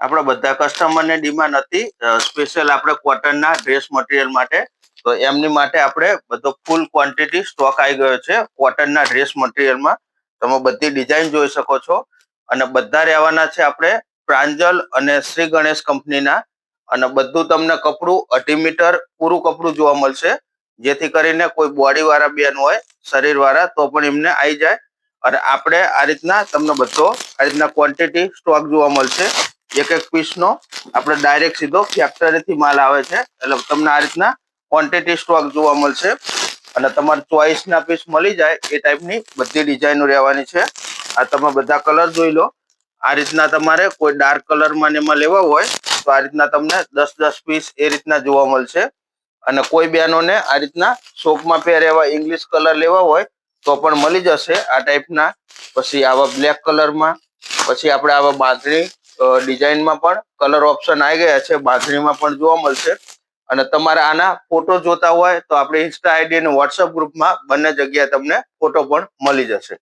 આપણા બધા કસ્ટમરને ડિમાન્ડ હતી. સ્પેશિયલ આપણે કોટનના ડ્રેસ મટીરિયલ માટે. તો એમની માટે આપણે બધો ફૂલ ક્વોન્ટિટી સ્ટોક આવી ગયો છે કોટનના ડ્રેસ મટીરિયલમાં તમે બધી ડિઝાઇન જોઈ શકો છો. અને બધા રહેવાના છે આપણે પ્રાંજલ અને શ્રી ગણેશ કંપનીના અને બધું તમને કપડું, અઢી મીટર પૂરું કપડું જોવા મળશે. જેથી કરીને કોઈ બોડી વાળા બેન હોય, શરીર વાળા, તો પણ એમને આવી જાય. અને આપણે આ રીતના તમને બધો, આ રીતના ક્વોન્ટિટી સ્ટોક જોવા મળશે. એક એક પીસનો આપણે ડાયરેક્ટ સીધો ફેક્ટરીથી માલ આવે છે. એટલે તમને આ રીતના ક્વોન્ટિટી સ્ટોક જોવા મળશે. અને તમારે ચોઈસના પીસ મળી જાય એ ટાઈપની બધી ડિઝાઇનો રહેવાની છે. આ તમે બધા કલર જોઈ લો. આ રીતના તમારે કોઈ ડાર્ક કલરમાં ને એમાં લેવા હોય, તો આ રીતના તમને દસ દસ પીસ એ રીતના જોવા મળશે. અને કોઈ બહેનોને આ રીતના શોપમાં પહેરે એવા ઇંગ્લિશ કલર લેવા હોય, તો પણ મળી જશે આ ટાઈપના પછી આવા બ્લેક કલરમાં પછી આપણે આવા બાંધણી ડિઝાઇનમાં પણ કલર ઓપ્શન આવી ગયા છે. બાંધણીમાં પણ જોવા મળશે. અને તમારે આના ફોટો જોતા હોય તો આપણે ઇન્સ્ટા આઈડી અને વોટ્સઅપ ગ્રુપમાં બંને જગ્યાએ તમને ફોટો પણ મળી જશે.